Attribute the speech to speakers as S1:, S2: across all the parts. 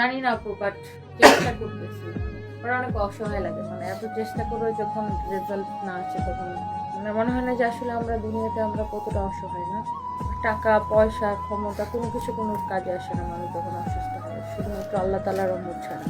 S1: জানি না আপু বাট চেষ্টা করতেছি। ওরা অনেক অসহায় লাগে মানে এত চেষ্টা করে যখন রেজাল্ট না আসে তখন। মানে মনে হয় না যে আসলে আমরা দুনিয়াতে আমরা কতটা অসহায় না। টাকা, পয়সা, ক্ষমতা, কোনো কিছু কোনো কাজে আসে না মানে যখন অসুস্থ হয়। শুধুমাত্র আল্লাহ তালার অমর ছাড়া।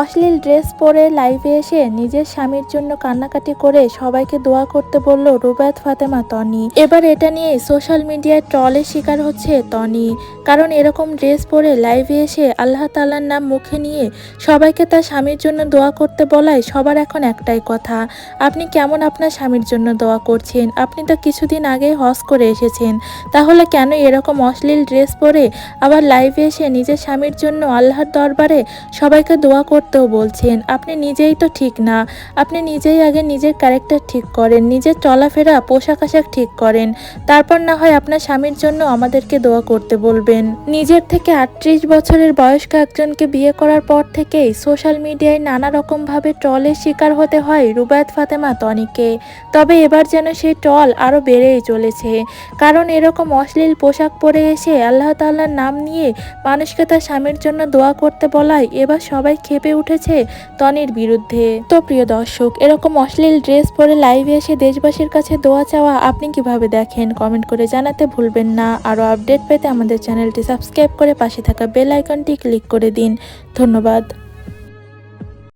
S2: অশ্লীল ড্রেস পরে লাইভে এসে নিজের স্বামীর জন্য কান্নাকাটি করে সবাইকে দোয়া করতে বলল রুবায়ত ফাতেমা তনি। এবার এটা নিয়ে সোশ্যাল মিডিয়ায় ট্রলের শিকার হচ্ছে তনি। কারণ এরকম ড্রেস পরে লাইভে এসে আল্লাহ তাল্লার নাম মুখে নিয়ে সবাইকে তার স্বামীর জন্য দোয়া করতে বলায় সবার এখন একটাই কথা। আপনি কেমন আপনার স্বামীর জন্য দোয়া করছেন? আপনি তো কিছুদিন আগেই হজ করে এসেছেন। তাহলে কেন এরকম অশ্লীল ড্রেস পরে আবার লাইভে এসে নিজের স্বামীর জন্য আল্লাহর দরবারে সবাইকে দোয়া করতেও বলছেন, আপনি নিজেই তো ঠিক না। আপনি নিজেই আগে নিজের ক্যারেক্টার ঠিক করেন, নিজের চলাফেরা, পোশাক আশাক ঠিক করেন। তারপর না হয় আপনার স্বামীর জন্য আমাদেরকে দোয়া করতে বলবেন। নিজের থেকে আটত্রিশ বছরের বয়স্ক একজনকে বিয়ে করার পর থেকেই সোশ্যাল মিডিয়ায় নানা রকমভাবে ট্রলের শিকার হতে হয় রুবায়ত ফাতেমা তনিকে। তবে এবার যেন সেই ট্রল আরও বেড়েই চলেছে। কারণ এরকম অশ্লীল পোশাক পরে এসে আল্লাহ তাল্লার নাম নিয়ে মানুষকে তার স্বামীর জন্য দোয়া করতে বলায় এবার সবাই খেপে উঠেছে তনির বিরুদ্ধে। তো প্রিয় দর্শক, এরকম অশ্লীল ড্রেস পরে লাইভে এসে দেশবাসীর কাছে দোয়া চাওয়া আপনি কীভাবে দেখেন? কমেন্ট করে জানাতে ভুলবেন না। আরও আপডেট পেতে আমাদের চ্যানেলটি সাবস্ক্রাইব করে পাশে থাকা বেল আইকনটি ক্লিক করে দিন। ধন্যবাদ।